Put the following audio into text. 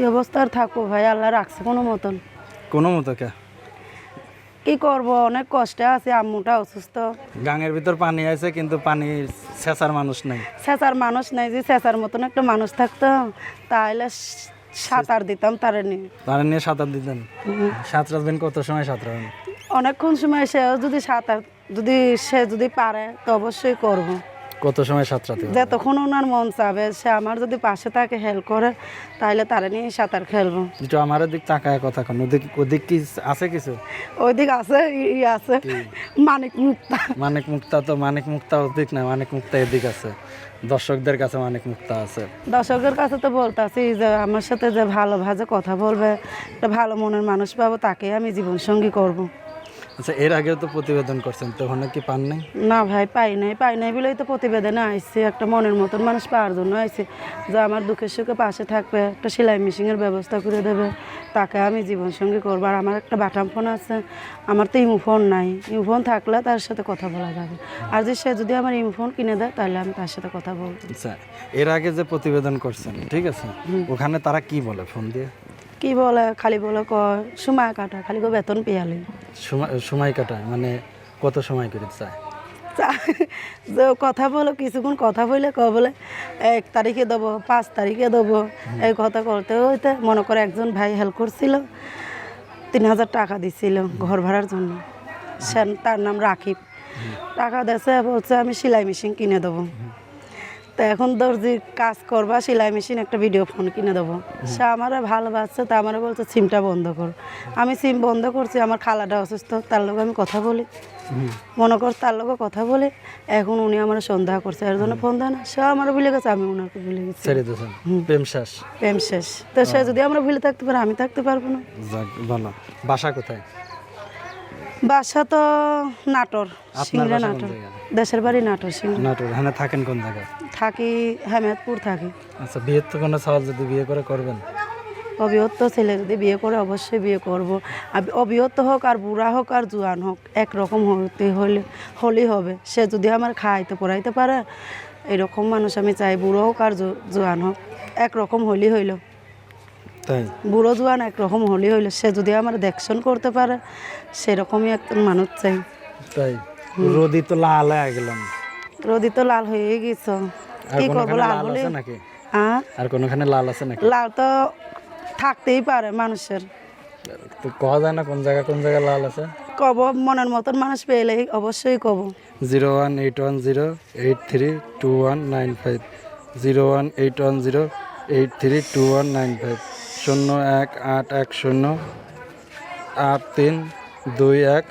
কি অবস্থার থাকব ভাই আল্লাহ রাখছে কোনো মতন। কোনো মতো কে? কি করব? অনেক কষ্টে আছে আম্মুটা অসুস্থ। গাঙের ভিতর পানি আছে কিন্তু পানির ছেঁচার মানুষ নাই। চেঁচার মানুষ নাই যে চেঁচার মতন একটা মানুষ থাকতো তাহলে সাঁতার দিতাম তারে নিয়ে। তারা নিয়ে সাঁতার দিতেন? সাঁতরাবেন কত সময় সাঁতরাবেন অনেকক্ষণ সময় সে যদি সাঁতার যদি সে যদি পারে তো অবশ্যই করব। কত সময় সাঁতরাতে? যতক্ষণ ওনার মন চাবে সে আমার যদি পাশে তাকে হেল্প করে তাহলে তারা নিয়ে সাঁতার খেলব। একটু আমার দিক তাকায় কথা কোন। ওদিক ওদিক কি আছে কিছু? ওইদিক আছে ই আছে। মানিক মুক্তা। মানিক মুক্তা তো মানিক মুক্তা ওদিক না মানিক মুক্তা এদিক আছে। দর্শকদের কাছে অনেক মুক্তা আছে। দর্শকদের কাছে তো বলতাছি যে আমার সাথে যে ভালোভাবে কথা বলবে ভালো মনের মানুষ পাবো তাকে আমি জীবনসঙ্গী করব। আচ্ছা এর আগেও তো প্রতিবেদন করছেন তখন কি পান নাই? না ভাই পাই নাই পাই নাই বলেই তো প্রতিবেদনে আইসি একটা মনের মতন মানুষ পাওয়ার জন্য আইসি যে আমার দুঃখের সুখে পাশে থাকবে একটা সেলাই মেশিনের ব্যবস্থা করে দেবে তাকে আমি জীবনসঙ্গী করব। আর আমার একটা বাটাম ফোন আছে আমার তো ইমো ফোন নাই ইমো ফোন থাকলে তার সাথে কথা বলা যাবে। আর যে সে যদি আমার ইমো ফোন কিনে দেয় তাহলে আমি তার সাথে কথা বলব। আচ্ছা এর আগে যে প্রতিবেদন করছেন ঠিক আছে? ওখানে তারা কি বলে ফোন দিয়ে? কি বলে খালি বলে কয় সময় কাটা খালি কয় বেতন পেয়ালি। সময় কাটায় মানে কত সময় করে চায়? যে কথা বলো কিছুক্ষণ কথা বলে ক বলে এক তারিখে দেবো পাঁচ তারিখে দেবো এই কথা করতে হইতে মনে করে একজন ভাই হেল্প করছিল তিন হাজার টাকা দিছিল ঘর ভাড়ার জন্য। সে তার নাম রাকিব। টাকা দেশে বলছে আমি সেলাই মেশিন কিনে দেবো। তো এখন দর্জি কাজ করবা সেলাই মেশিন একটা ভিডিও ফোন কিনে দেবো। সে আমার ভালোবাসছে তা আমার বলছে সিমটা বন্ধ কর। আমি সিম বন্ধ করছি আমার খালাটা অসুস্থ তার লোক আমি কথা বলি। মনে কর তার লোক কথা বলে এখন উনি আমার সন্দেহ করছে এর জন্য ফোন দেয় না। সে আমার ভুলে গেছে আমি ওনাকে ভুলে গেছি। ছেড়ে দিয়েছেন প্রেম শেষ। প্রেম শেষ। তো সে যদি আমরা ভুলে থাকতে পারে আমি থাকতে পারব না। ভালো। বাসা কোথায়? বাসা তো নাটোর সিংড়া নাটোর? দেশের বাড়ি নাটোর সিংড়া নাটোর এখানে থাকেন কোন জায়গায়? থাকি হেমেদপুর থাকি। আচ্ছা বিয়ের তো কোনো সওয়াল যদি বিয়ে করে করবেন? অবিহত্ত ছেলে যদি বিয়ে করে অবশ্যই বিয়ে করব। অবিহত্ত হোক আর বুড়া হোক আর জোয়ান হোক একরকম হতে হলে হলেই হবে। সে যদি আমার খাইতে পড়াইতে পারে এরকম মানুষ আমি চাই বুড়ো হোক আর জোয়ান হোক একরকম হলেই হইল। তাই? বুড়ো জোয়ান একরকম হলেই হইল। সে যদি আমার দেখশন করতে পারে সেরকমই একজন মানুষ চাই। তাই? রোদি তো লাল হয়ে গেলাম রোদি তো লাল হয়ে গেছ। কি করব লাল আছে নাকি? আর কোনোখানে লাল আছে নাকি? লাল তো থাকতেই পারে মানুষের। তো কওয়া যায় না কোন জায়গা কোন জায়গায় লাল আছে? কব মনের মতন মানুষ পেলে অবশ্যই কব। Zero one eight one zero eight three two one nine five. Zero one eight one zero eight three two one nine five. শূন্য এক আট এক শূন্য। আট তিন দুই এক